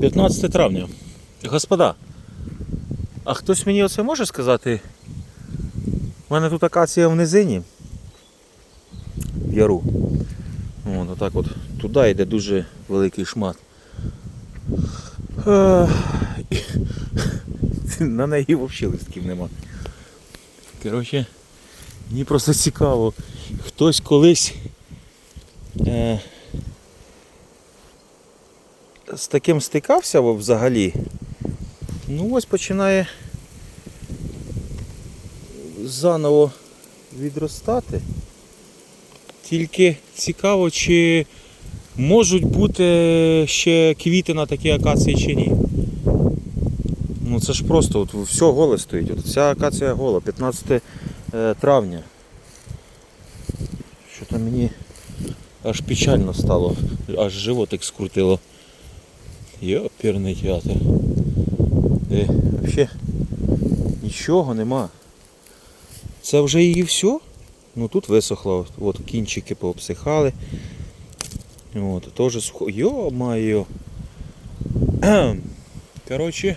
15 травня. Господа, а хтось мені оце може сказати? У мене тут акація в низині. В яру. Вон, отак от. Туди йде дуже великий шмат. Е, На неї взагалі листків нема. Коротше, мені просто цікаво. Хтось колись е, з таким стикався взагалі. Ну ось починає заново відростати. Тільки цікаво, чи можуть бути ще квіти на такі акації чи ні. Ну це ж просто от все голе стоїть. От ця акація гола, 15 е, травня. Що то мені аж печально стало, аж животик скрутило. Йоперний театр. Е, взагалі нічого нема. Це вже і все. Ну тут висохло, от кінчики пообсихали. От, теж сухо. Йо-майо. Коротше.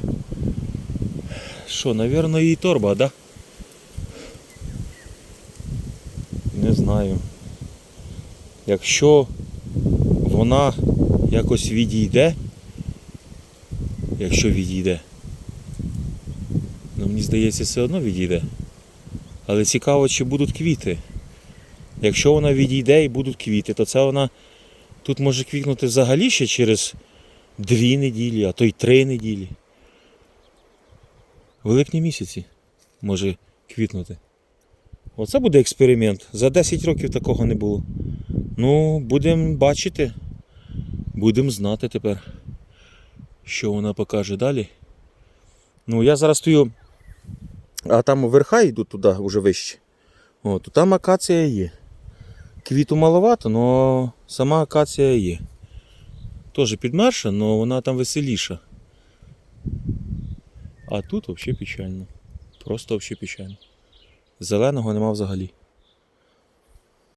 Що, напевно, її торба, да? Не знаю. Якщо вона якось відійде, якщо відійде, ну мені здається, все одно відійде. Але цікаво, чи будуть квіти. Якщо вона відійде і будуть квіти, то це вона тут може квітнути взагалі ще через дві неділі, а то й три неділі. Великні місяці може квітнути. Оце буде експеримент. За 10 років такого не було. Ну, будемо бачити. Будемо знати тепер, що вона покаже далі. Ну, я зараз стою, а там верха йдуть туди, вже вище. О, то там акація є. Квіту маловато, але сама акація є. Теж підмерша, але вона там веселіша. А тут взагалі печально. Просто взагалі печально. Зеленого нема взагалі.